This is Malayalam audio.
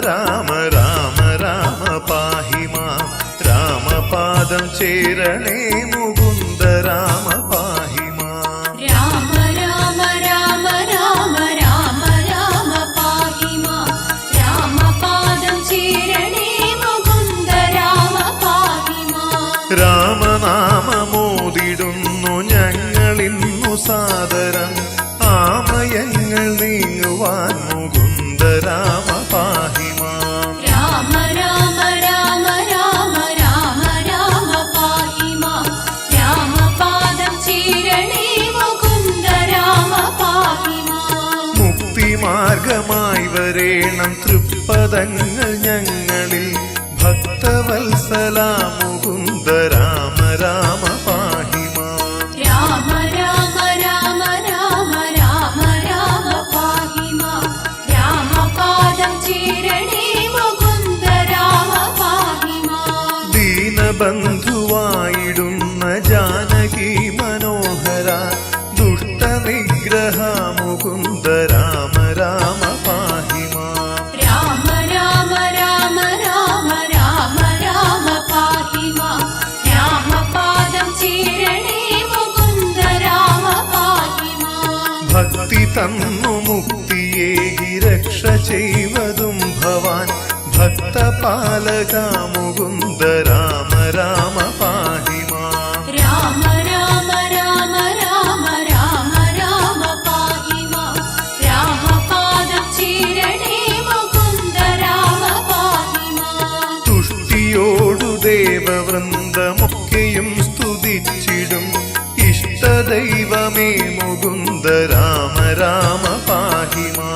രാമ രാമ രാമ പാഹി മാം. രാമപാദം ചേരണേ മുകുന്ദ രാമ പാഹി മാം. രാമ രാമ രാമ രാമ രാമ രാമ ചേരണേ മുകുന്ദ രാമ പാഹി ഞങ്ങളിന്നു സാദരം ആമയങ്ങൾ നീങ്ങുവാൻ മുകുന്ദരാമ വരേണം തൃപ്പദങ്ങൾ ഞങ്ങളിൽ. ഭക്തവത്സല മുകുന്ദ രാമ രാമ പാഹിമാം രാമ രാമ രാമ രാമ രാമ രാമ പാഹി മാം രാമപാദം ചേരണേ മുകുന്ദ രാമ പാഹി മാം ദീനബന്ധുവായിടുന്ന ജാനകി മനോഹര ദുഷ്ടനിഗ്രഹ മുകുന്ദ രാമ തന്നു മുക്തിയേകി രക്ഷ ചെയ്വതും ഭവാൻ. ഭക്തപാലക മുകുന്ദ രാമ രാമ പാഹിമാം രാമ രാമ രാമ രാമ രാമ രാമ പാഹി മാം രാമപാദം ചേരണേ മുകുന്ദ രാമ പാഹി മാം തുഷ്ടിയോടു ദേവവൃന്ദമൊക്കെയും സ്തുതിച്ചിടും. ദൈവമേ മുകുന്ദ രാമ രാമ പാഹിമാ.